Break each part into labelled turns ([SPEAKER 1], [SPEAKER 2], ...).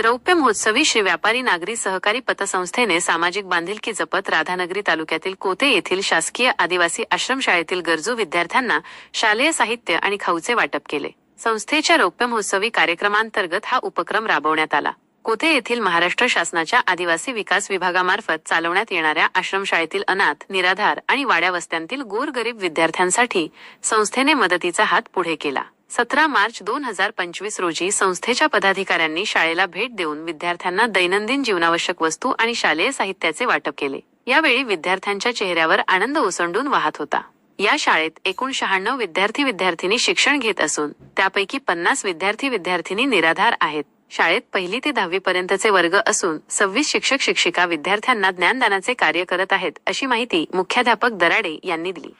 [SPEAKER 1] रौप्य महोत्सवी श्री व्यापारी नागरी सहकारी पतसंस्थेने सामाजिक बांधिलकी जपत राधानगरी तालुक्यातील कोते येथील शासकीय आदिवासी आश्रमशाळेतील गरजू विद्यार्थ्यांना शालेय साहित्य आणि खाऊचे वाटप केले. संस्थेच्या रौप्य महोत्सवी कार्यक्रमांतर्गत हा उपक्रम राबवण्यात आला. कोथे येथील महाराष्ट्र शासनाच्या आदिवासी विकास विभागामार्फत चालवण्यात येणाऱ्या आश्रमशाळेतील अनाथ निराधार आणि वाड्या वस्त्यांतील गोरगरीब विद्यार्थ्यांसाठी संस्थेने मदतीचा हात पुढे केला. सतरा मार्च दोन हजार पंचवीस रोजी संस्थेच्या पदाधिकाऱ्यांनी शाळेला भेट देऊन विद्यार्थ्यांना दैनंदिन जीवनावश्यक वस्तू आणि शालेय साहित्याचे वाटप केले. यावेळी विद्यार्थ्यांच्या चेहऱ्यावर आनंद ओसंडून वाहत होता. या शाळेत एकूण शहाण्णव विद्यार्थी विद्यार्थिनी शिक्षण घेत असून त्यापैकी पन्नास विद्यार्थी विद्यार्थिनी निराधार आहेत. शाळेत पहिली ते दहावी पर्यंतचे वर्ग असून सव्वीस शिक्षक शिक्षिका विद्यार्थ्यांना ज्ञानदानाचे कार्य करत आहेत अशी माहिती मुख्याध्यापक दराडे यांनी दिली.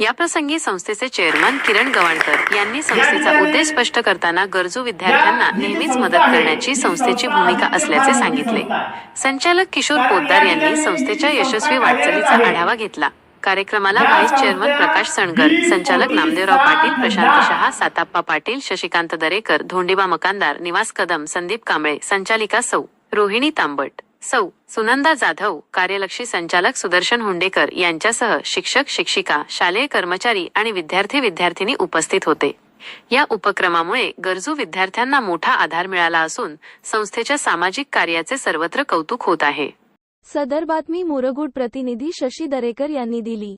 [SPEAKER 1] याप्रसंगी संस्थेचे चेअरमन किरण गवाणकर यांनी संस्थेचा उद्देश स्पष्ट करताना गरजू विद्यार्थ्यांना नेहमीच मदत करण्याची संस्थेची भूमिका असल्याचे सांगितले. संचालक किशोर पोद्दार यांनी संस्थेच्या यशस्वी वाटचालीचा आढावा घेतला. कार्यक्रमाला व्हाईस चेअरमन प्रकाश सणकर संचालक नामदेवराव पाटील प्रशांत शहा साताप्पा पाटील शशिकांत दरेकर धोंडीबा मकानदार निवास कदम संदीप कांबळे संचालिका सौ रोहिणी तांबट. सौ सुनंदा जाधव कार्यलक्षी संचालक सुदर्शन हुंडेकर यांच्यासह शिक्षक शिक्षिका शालेय कर्मचारी आणि विद्यार्थी विद्यार्थिनी उपस्थित होते. या उपक्रमामुळे गरजू विद्यार्थ्यांना मोठा आधार मिळाला असून संस्थेच्या सामाजिक कार्याचे सर्वत्र कौतुक होत आहे.
[SPEAKER 2] सदर बातमी मोरगुड प्रतिनिधी शशी दरेकर यांनी दिली.